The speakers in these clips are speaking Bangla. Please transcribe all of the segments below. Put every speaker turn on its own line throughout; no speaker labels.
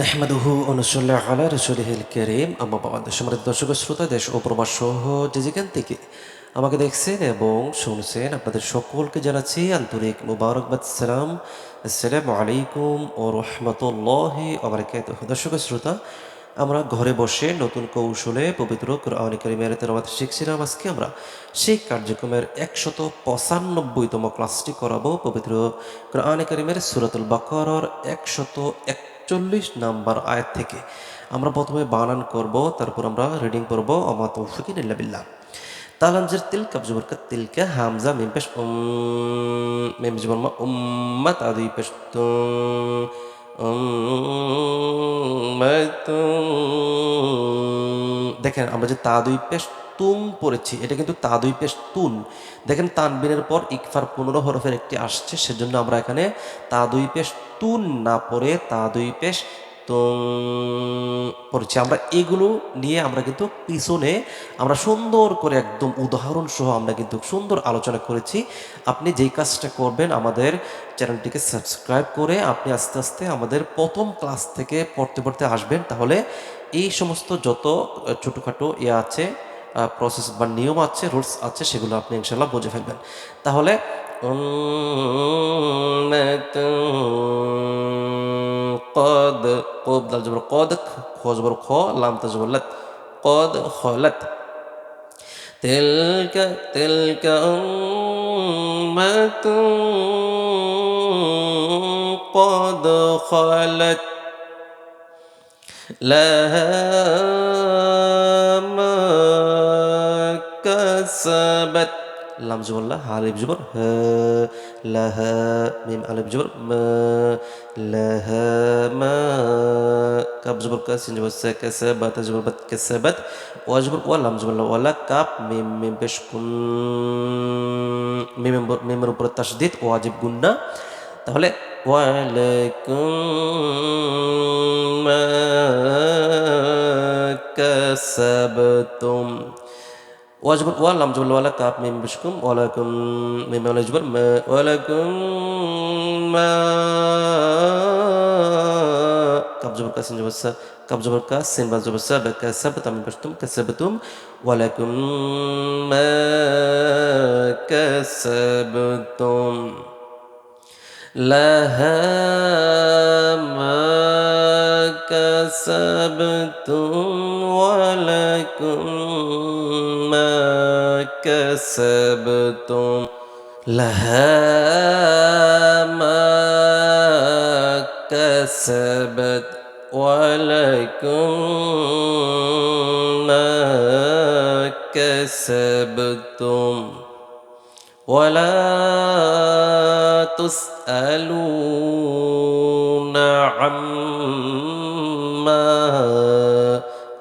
নাহমাদুহু অনুসল্লাহ আলা রসুলহিল করিম। আমাবাদ সম্মানিত দর্শক শ্রোতা, দেশ ও প্রবাস সহ যে যেখান থেকে আমাকে দেখছেন এবং শুনছেন, আপনাদের সকলকে জানাচ্ছি আন্তরিক মুবারকবাদ, সালাম। আসসালামু আলাইকুম ও রহমতুল্লাহ আবরকাত দর্শক শ্রোতা, আমরা ঘরে বসে নতুন কৌশলে পবিত্র কোরআন করিমের তেলাওয়াত শিখছিলাম। আজকে আমরা সেই কার্যক্রমের একশত পঁচানব্বইতম ক্লাসটি করাবো। পবিত্র কোরআন করিমের সুরাতুল বাকরর একশত একচল্লিশ নাম্বার আয়াত থেকে আমরা প্রথমে বানান করব, তারপর আমরা রিডিং করব অমাত তৌফিকিন ইল্লাবিল্লা তালামজের তিল কাবজুবর কা তিলকে হামজা মিম পেশ উম, মিম জীবন মা উম্মাত আদি পেশ তুম। দেখেন আমরা যে তা দুই পেশ তুম পড়েছি, এটা কিন্তু তা দুই পেশ তুন। দেখেন তানবিনের পর ইকফার পনেরো হরফের একটি আসছে, সেজন্য আমরা এখানে তা দুই পেশ তুন না পড়ে তা দুই পেশ তুম পড়েছি। আমরা এগুলো নিয়ে আমরা কিন্তু পিছনে আমরা সুন্দর করে একদম উদাহরণ সহ আমরা কিন্তু সুন্দর আলোচনা করেছি। আপনি যেই কাজটা করবেন আমাদের চ্যানেলটিকে সাবস্ক্রাইব করে আপনি আস্তে আস্তে আমাদের প্রথম ক্লাস থেকে পড়তে পড়তে আসবেন। তাহলে এই সমস্ত যত ছোটোখাটো ইয়ে আছে প্রসেস বা নিয়ম আছে রুলস আছে, সেগুলো আপনি ইনশাল্লাহ বুঝে ফেলবেন। তাহলে قد قب دال جبر قد خ جبر خ لام تجبر لت قد تلك تلك أمة قد خلت لها ما كسبت. লাম জবর লা, হা আলিফ জবর হ লাহা মিম আলিফ জবর মা লাহা মা কাব জবর কা, সিন জবর সা কাসাবাত জবর বাত কাসাবাত ওয়া জবর ওয়া, লাম জবর লা ওয়ালা কাপ, মিম মিম, পেশ, কুন, মিম মিমের উপর তাসদিদ ওয়াজিব গুন্না তাহলে ওয়ালাকুম মা কাসাবতুম ওয়াজবুল ওয়াল আমজুল ওয়ালা কাপ মিম বিশকুম ওয়ালাকুম মিম ওয়ালাজবুল ওয়ালাকুম মা কাপ জবর কাসিন জবসা কাপ জবর কাস সিন বা জবসা বা কাসাব তাম বিশতুম কাসাবতুম ওয়ালাকুম মা কাসাবতুম লাহা মা কাসাবতুম ওয়ালাকুম كسبتم لها ما كسبت ولكم ما كسبتم ولا تسألون عما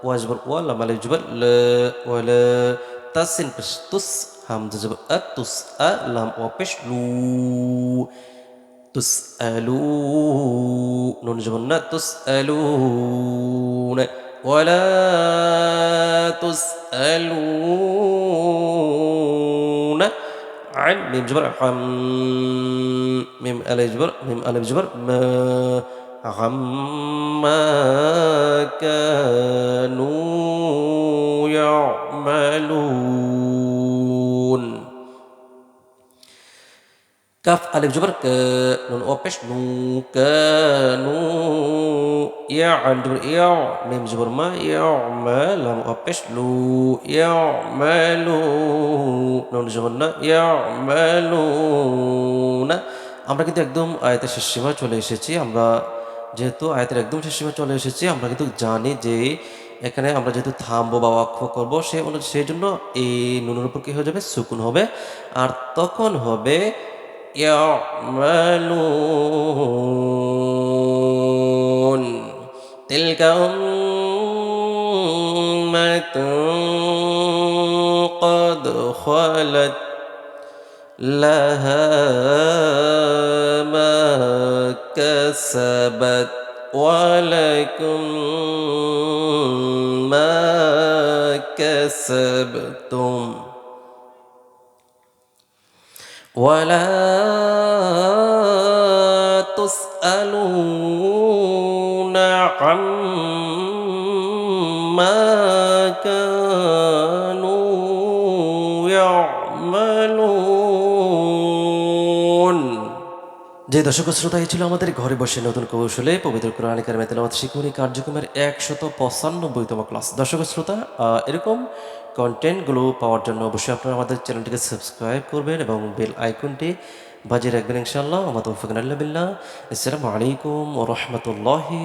واجبر ولا ما يجبر لا ولا تسن بش تس همزة جبر أتس ألم وبش لو تسألون نون جبرنا تسألون ولا تسألون عن ميم جبر حم ميم ألف جبر ميم ألف جبر ما عما كانوا يعملون كاف ألف جبر ك نون أوبش نو كانوا يعل جبر يع ميم جبر ما يعمل لام أوبش لو يعملون نون جبر না يعملون আমরা কিন্তু একদম আয়াতের শেষ সীমা চলে এসেছি আমরা যেহেতু আয়াতের একদম শেষ সীমা চলে এসেছি আমরা কিন্তু জানি যে এখানে আমরা যেহেতু থামবো বা অক্ষ করবো সে অনু- সেই জন্য এই নুনের উপর কি হয়ে যাবে সুকুন হবে আর তখন হবে يعملون تلك أمة قد خلت لها ما كسبت ولكم ما كسبتم ولا تسألون عما كانوا যে দর্শক শ্রোতা ছিল আমাদের ঘরে বসে নতুন কৌশলে পবিত্র কোরআন কারিমে তেলাওয়াত শিক্ষণী কার্যক্রমের একশত পঁচানব্বইতম ক্লাস। দর্শক শ্রোতা এরকম কন্টেন্টগুলো পাওয়ার জন্য অবশ্যই আপনারা আমাদের চ্যানেলটিকে সাবস্ক্রাইব করবেন এবং বেল আইকনটি বাজিয়ে রাখবেন ইনশাআল্লাহ। আমাদের আল্লাহ। আসসালামু আলাইকুম ও রহমতুল্লাহি